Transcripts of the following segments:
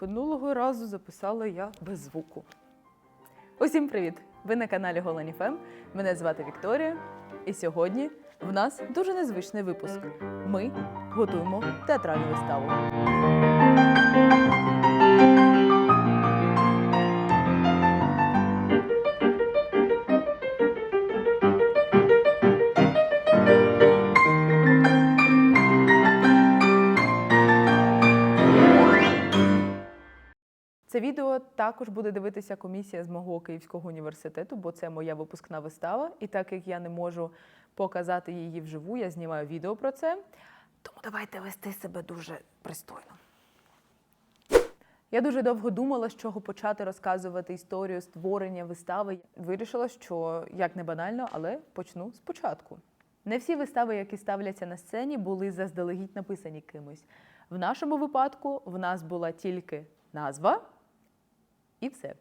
Минулого разу записала я без звуку. Усім привіт! Ви на каналі Голаніфем. Мене звати Вікторія. І сьогодні в нас дуже незвичний випуск. Ми готуємо театральну виставу. Це відео також буде дивитися комісія з мого Київського університету, бо це моя випускна вистава. І так як я не можу показати її вживу, я знімаю відео про це. Тому давайте вести себе дуже пристойно. Я дуже довго думала, з чого почати розказувати історію створення вистави. Вирішила, що як не банально, але почну спочатку. Не всі вистави, які ставляться на сцені, були заздалегідь написані кимось. В нашому випадку в нас була тільки назва і все.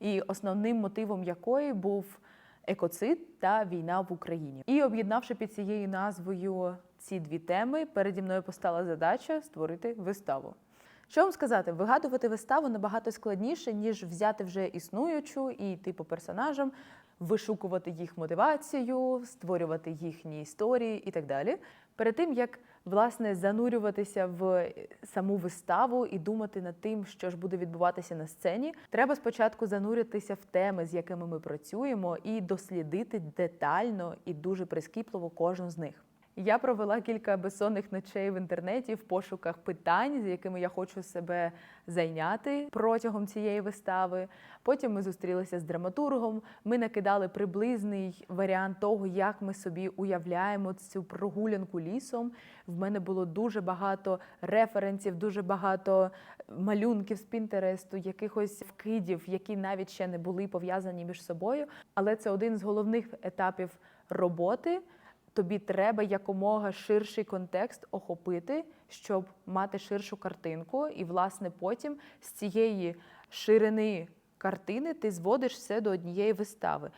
І основним мотивом якої був екоцид та війна в Україні. І об'єднавши під цією назвою ці дві теми, переді мною постала задача створити виставу. Що вам сказати, вигадувати виставу набагато складніше, ніж взяти вже існуючу і йти по персонажам, вишукувати їх мотивацію, створювати їхні історії і так далі. Перед тим як власне занурюватися в саму виставу і думати над тим, що ж буде відбуватися на сцені, треба спочатку зануритися в теми, з якими ми працюємо, і дослідити детально і дуже прискіпливо кожну з них. Я провела кілька безсонних ночей в інтернеті в пошуках питань, з якими я хочу себе зайняти протягом цієї вистави. Потім ми зустрілися з драматургом. Ми накидали приблизний варіант того, як ми собі уявляємо цю прогулянку лісом. В мене було дуже багато референсів, дуже багато малюнків з Пінтересту, якихось вкидів, які навіть ще не були пов'язані між собою. Але це один з головних етапів роботи тобі треба якомога ширший контекст охопити, щоб мати ширшу картинку. І, власне, потім з цієї ширини картини ти зводиш все до однієї вистави.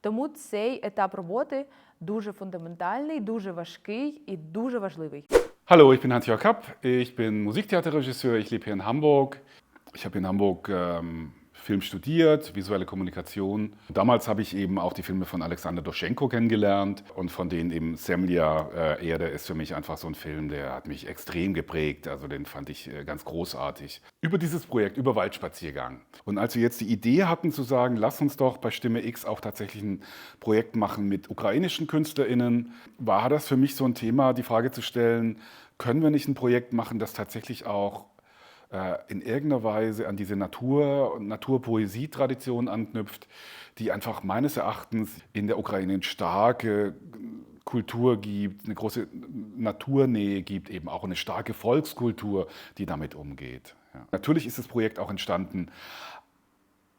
Тому цей етап роботи дуже фундаментальний, дуже важкий і дуже важливий. Hallo, ich bin Hans-Jörg Kapp. Ich bin Musiktheaterregisseur. Ich lebe hier in Hamburg. Ich habe in Hamburg ähm, Film studiert, visuelle Kommunikation. Damals habe ich eben auch die Filme von Alexander Doschenko kennengelernt und von denen eben Semlia äh, Erde ist für mich einfach so ein Film, der hat mich extrem geprägt. Also den fand ich äh, ganz großartig. Über dieses Projekt, über Waldspaziergang. Und als wir jetzt die Idee hatten zu sagen, lass uns doch bei Stimme X auch tatsächlich ein Projekt machen mit ukrainischen KünstlerInnen, war das für mich so ein Thema, die Frage zu stellen, können wir nicht ein Projekt machen, das tatsächlich auch in irgendeiner Weise an diese Natur- und Naturpoesie-Tradition anknüpft, die einfach meines Erachtens in der Ukraine eine starke Kultur gibt, eine große Naturnähe gibt, eben auch eine starke Volkskultur, die damit umgeht. Ja. Natürlich ist das Projekt auch entstanden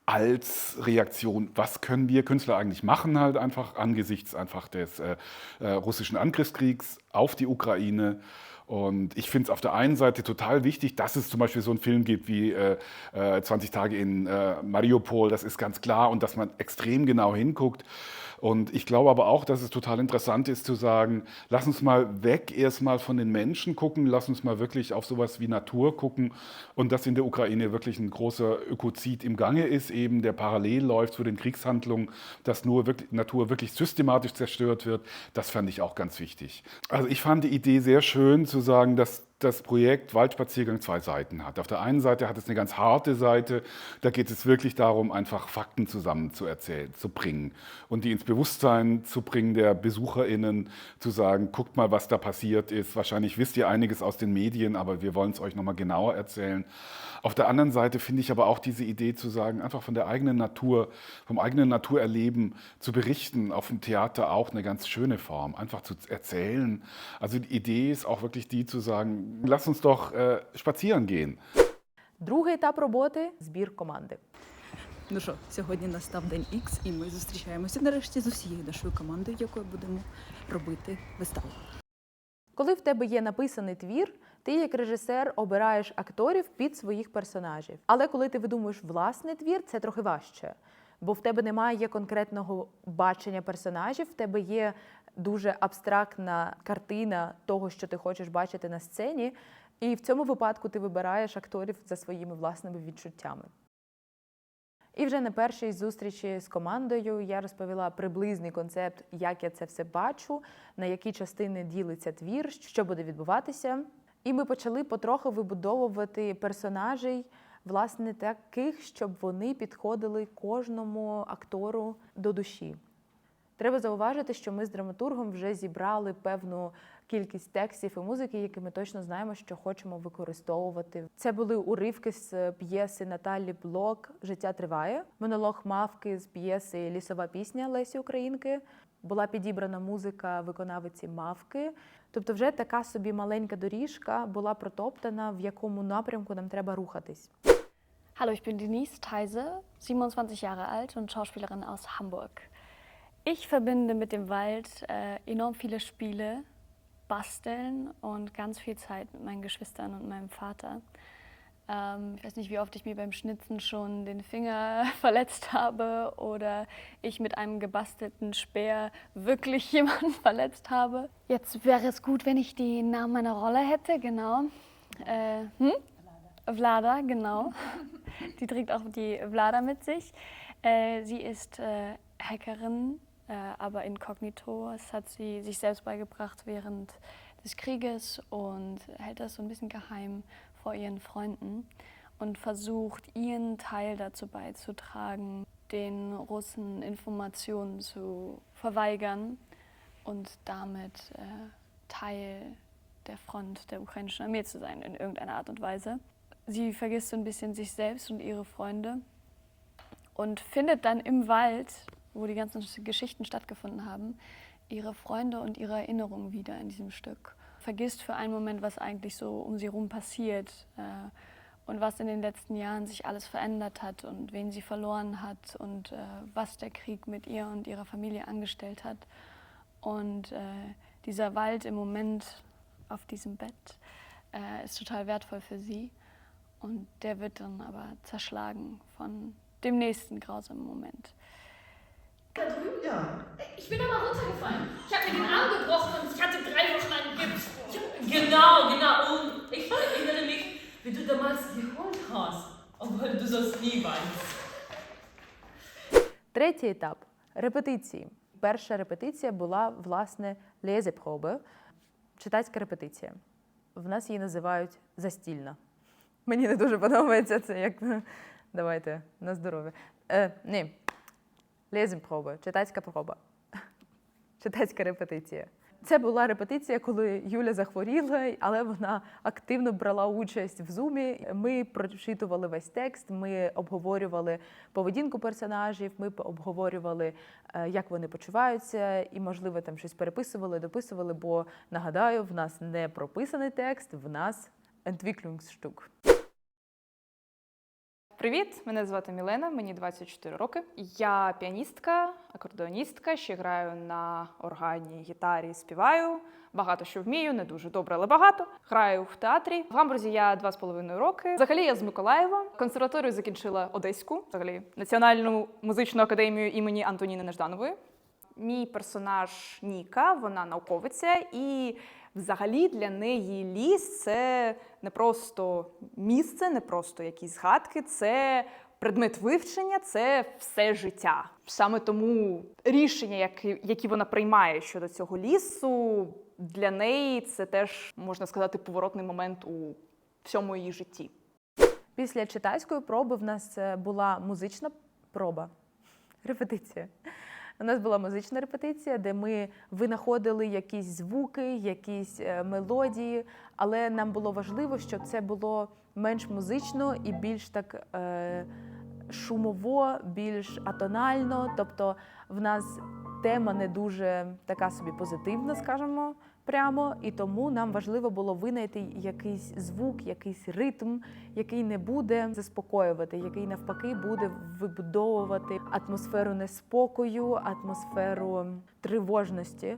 als Reaktion, was können wir Künstler eigentlich machen, halt einfach angesichts einfach des äh, äh, russischen Angriffskriegs auf die Ukraine. Und ich finde es auf der einen Seite total wichtig, dass es zum Beispiel so einen Film gibt wie äh, äh, 20 Tage in äh, Mariupol, das ist ganz klar, und dass man extrem genau hinguckt. Und ich glaube aber auch, dass es total interessant ist zu sagen, lass uns mal weg erstmal von den Menschen gucken, lass uns mal wirklich auf sowas wie Natur gucken und dass in der Ukraine wirklich ein großer Ökozid im Gange ist, eben der parallel läuft zu den Kriegshandlungen, dass nur wirklich, Natur wirklich systematisch zerstört wird, das fand ich auch ganz wichtig. Also ich fand die Idee sehr schön sagen, dass das Projekt Waldspaziergang zwei Seiten hat. Auf der einen Seite hat es eine ganz harte Seite, da geht es wirklich darum, einfach Fakten zusammen zu erzählen, zu bringen und die ins Bewusstsein zu bringen der BesucherInnen, zu sagen, guckt mal, was da passiert ist. Wahrscheinlich wisst ihr einiges aus den Medien, aber wir wollen es euch nochmal genauer erzählen. Auf der anderen Seite finde ich aber auch diese Idee zu sagen, einfach von der eigenen Natur, vom eigenen Naturerleben zu berichten, auf dem Theater auch eine ganz schöne Form, einfach zu erzählen. Also die Idee ist auch wirklich die zu sagen, lass uns doch äh, spazieren gehen. Другий етап роботи збір команди. Ну що, сьогодні настав день X, і ми зустрічаємося нарешті з усією нашою командою, якою будемо робити виставу. Коли в тебе є написаний твір, ти як режисер обираєш акторів під своїх персонажів. Але коли ти видумуєш власний твір, це трохи важче. Бо в тебе немає конкретного бачення персонажів, в тебе є дуже абстрактна картина того, що ти хочеш бачити на сцені. І в цьому випадку ти вибираєш акторів за своїми власними відчуттями. І вже на першій зустрічі з командою я розповіла приблизний концепт, як я це все бачу, на які частини ділиться твір, що буде відбуватися. І ми почали потроху вибудовувати персонажей, власне, таких, щоб вони підходили кожному актору до душі. Треба зауважити, що ми з драматургом вже зібрали певну кількість текстів і музики, які ми точно знаємо, що хочемо використовувати. Це були уривки з п'єси Наталі Блок Життя триває, монолог мавки з п'єси Лісова пісня Лесі Українки. Була підібрана музика виконавиці мавки. Тобто, вже така собі маленька доріжка була протоптана, в якому напрямку нам треба рухатись. Hallo, ich bin Denise Theise, 27 Jahre alt und Schauspielerin aus Hamburg. Ich verbinde mit dem Wald äh, enorm viele Spiele, Basteln und ganz viel Zeit mit meinen Geschwistern und meinem Vater. Ähm, ich weiß nicht, wie oft ich mir beim Schnitzen schon den Finger verletzt habe oder ich mit einem gebastelten Speer wirklich jemanden verletzt habe. Jetzt wäre es gut, wenn ich die Namen meiner Rolle hätte, genau. Äh, hm? Vlada, genau. Die trägt auch die Vlada mit sich. Äh, sie ist äh, Hackerin, äh, aber inkognito. Das hat sie sich selbst beigebracht während des Krieges und hält das so ein bisschen geheim vor ihren Freunden und versucht, ihren Teil dazu beizutragen, den Russen Informationen zu verweigern und damit äh, Teil der Front der ukrainischen Armee zu sein, in irgendeiner Art und Weise. Sie vergisst so ein bisschen sich selbst und ihre Freunde und findet dann im Wald, wo die ganzen Geschichten stattgefunden haben, ihre Freunde und ihre Erinnerungen wieder in diesem Stück. Vergisst für einen Moment, was eigentlich so um sie herum passiert äh, und was in den letzten Jahren sich alles verändert hat und wen sie verloren hat und äh, was der Krieg mit ihr und ihrer Familie angestellt hat. Und äh, dieser Wald im Moment auf diesem Bett äh, ist total wertvoll für sie. Und der wird dann aber zerschlagen von dem nächsten grausamen Moment. Da drüben? Ja. Ich bin aber runtergefallen. Ich habe mir den Arm gebrochen und ich hatte drei Wochen einen Gips. Genau, genau. Und ich erinnere mich, wie du damals geholt hast, obwohl du sonst nie weinst. Третій етап репетиції. Перша репетиція була власне лезепроби, читацька репетиція. В нас її називають застільна. Мені не дуже подобається це, як давайте на здоров'я. Е, ні. Лезепроби, читацька проба. Читацька репетиція. Це була репетиція, коли Юля захворіла, але вона активно брала участь в зумі. Ми прочитували весь текст, ми обговорювали поведінку персонажів, ми обговорювали, е, як вони почуваються, і, можливо, там щось переписували, дописували. Бо нагадаю, в нас не прописаний текст, в нас Entwicklungsstück. Привіт, мене звати Мілена, мені 24 роки. Я піаністка, акордеоністка, ще граю на органі, гітарі, співаю. Багато що вмію, не дуже добре, але багато. Граю в театрі. В Гамбурзі я два з половиною роки. Взагалі я з Миколаєва. Консерваторію закінчила Одеську, взагалі Національну музичну академію імені Антоніни Нежданової. Мій персонаж Ніка, вона науковиця, і взагалі для неї ліс це не просто місце, не просто якісь згадки, це предмет вивчення, це все життя. Саме тому рішення, які, вона приймає щодо цього лісу, для неї це теж можна сказати поворотний момент у всьому її житті. Після читацької проби в нас е, була музична проба, репетиція. У нас була музична репетиція, де ми винаходили якісь звуки, якісь е, мелодії, але нам було важливо, щоб це було менш музично і більш так е, шумово, більш атонально. Тобто в нас тема не дуже така собі позитивна, скажімо прямо, і тому нам важливо було винайти якийсь звук, якийсь ритм, який не буде заспокоювати, який навпаки буде вибудовувати атмосферу неспокою, атмосферу тривожності.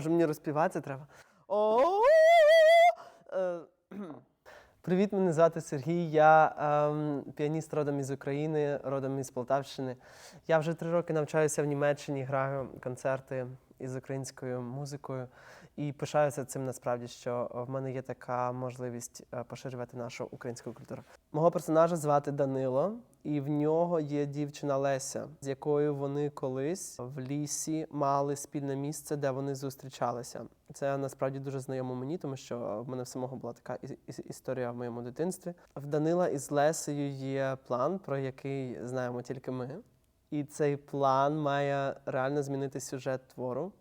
Може мені розпівати треба? Е, Привіт, мене звати Сергій. Я ем, піаніст родом із України, родом із Полтавщини. Я вже три роки навчаюся в Німеччині, граю концерти із українською музикою і пишаюся цим насправді, що в мене є така можливість е, поширювати нашу українську культуру. Мого персонажа звати Данило, і в нього є дівчина Леся, з якою вони колись в лісі мали спільне місце, де вони зустрічалися. Це насправді дуже знайомо мені, тому що в мене в самого була така історія в моєму дитинстві. В Данила із Лесею є план, про який знаємо тільки ми. І цей план має реально змінити сюжет твору.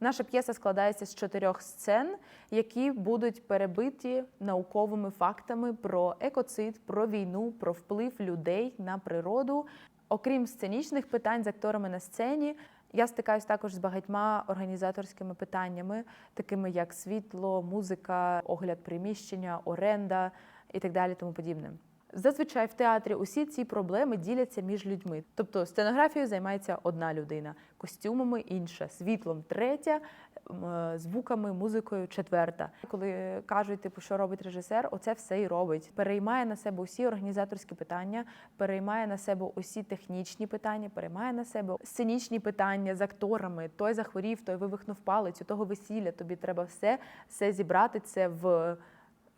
Наша п'єса складається з чотирьох сцен, які будуть перебиті науковими фактами про екоцид, про війну, про вплив людей на природу. Окрім сценічних питань з акторами на сцені, я стикаюсь також з багатьма організаторськими питаннями, такими як світло, музика, огляд приміщення, оренда і так далі, тому подібне. Зазвичай в театрі усі ці проблеми діляться між людьми. Тобто сценографією займається одна людина, костюмами інша, світлом третя, е, звуками, музикою четверта. Коли кажуть, типу, що робить режисер, оце все і робить. Переймає на себе усі організаторські питання, переймає на себе усі технічні питання, переймає на себе сценічні питання з акторами. Той захворів, той вивихнув палець, у того весілля. Тобі треба все, все зібрати це в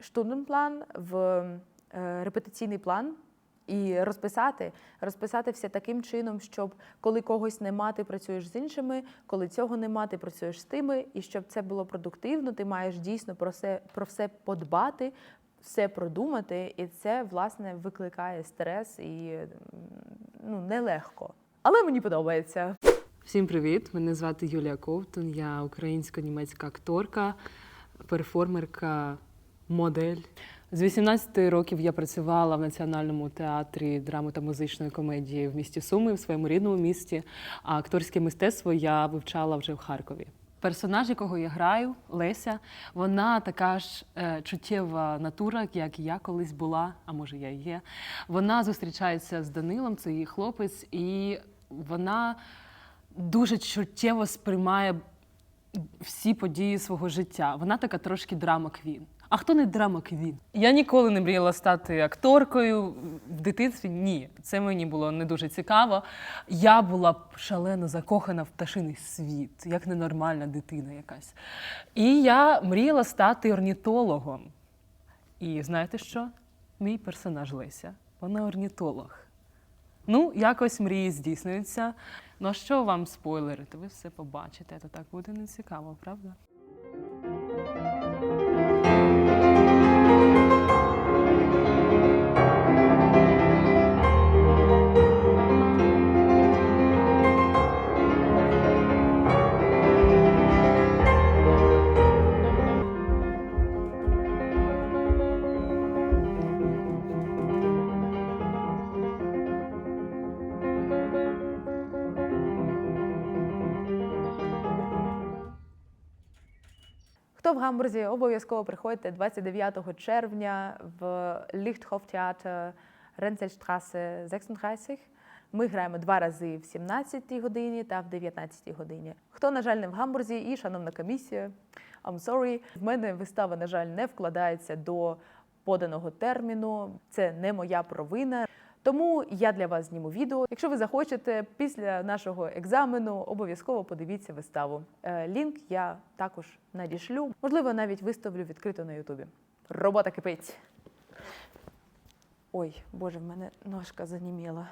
штунденплан, в репетиційний план і розписати, розписати все таким чином, щоб коли когось нема, ти працюєш з іншими, коли цього нема, ти працюєш з тими, і щоб це було продуктивно, ти маєш дійсно про все, про все подбати, все продумати, і це власне викликає стрес і ну, нелегко. Але мені подобається. Всім привіт! Мене звати Юлія Ковтун. Я українсько-німецька акторка, перформерка, модель. З 18 років я працювала в Національному театрі драми та музичної комедії в місті Суми, в своєму рідному місті. А акторське мистецтво я вивчала вже в Харкові. Персонаж, якого я граю, Леся, вона така ж е, чуттєва натура, як я колись була, а може я і є. Вона зустрічається з Данилом, це її хлопець, і вона дуже чуттєво сприймає всі події свого життя. Вона така трошки драма квін. А хто не драма квін? Я ніколи не мріяла стати акторкою в дитинстві. Ні, це мені було не дуже цікаво. Я була шалено закохана в пташиний світ, як ненормальна дитина якась. І я мріяла стати орнітологом. І знаєте що? Мій персонаж Леся, вона орнітолог. Ну, якось мрії здійснюються. Ну а що вам спойлерити? Ви все побачите. То так буде нецікаво, правда? Гамбурзі, обов'язково приходьте 29 червня в Lichthoftheater Ренцельштрасе 36. Ми граємо два рази в 17 годині та в 19 годині. Хто, на жаль, не в Гамбурзі і шановна комісія, I'm sorry, в мене вистава, на жаль, не вкладається до поданого терміну. Це не моя провина. Тому я для вас зніму відео. Якщо ви захочете, після нашого екзамену обов'язково подивіться виставу. Е, Лінк я також надішлю. Можливо, навіть виставлю відкрито на Ютубі. Робота кипить. Ой, боже, в мене ножка заніміла.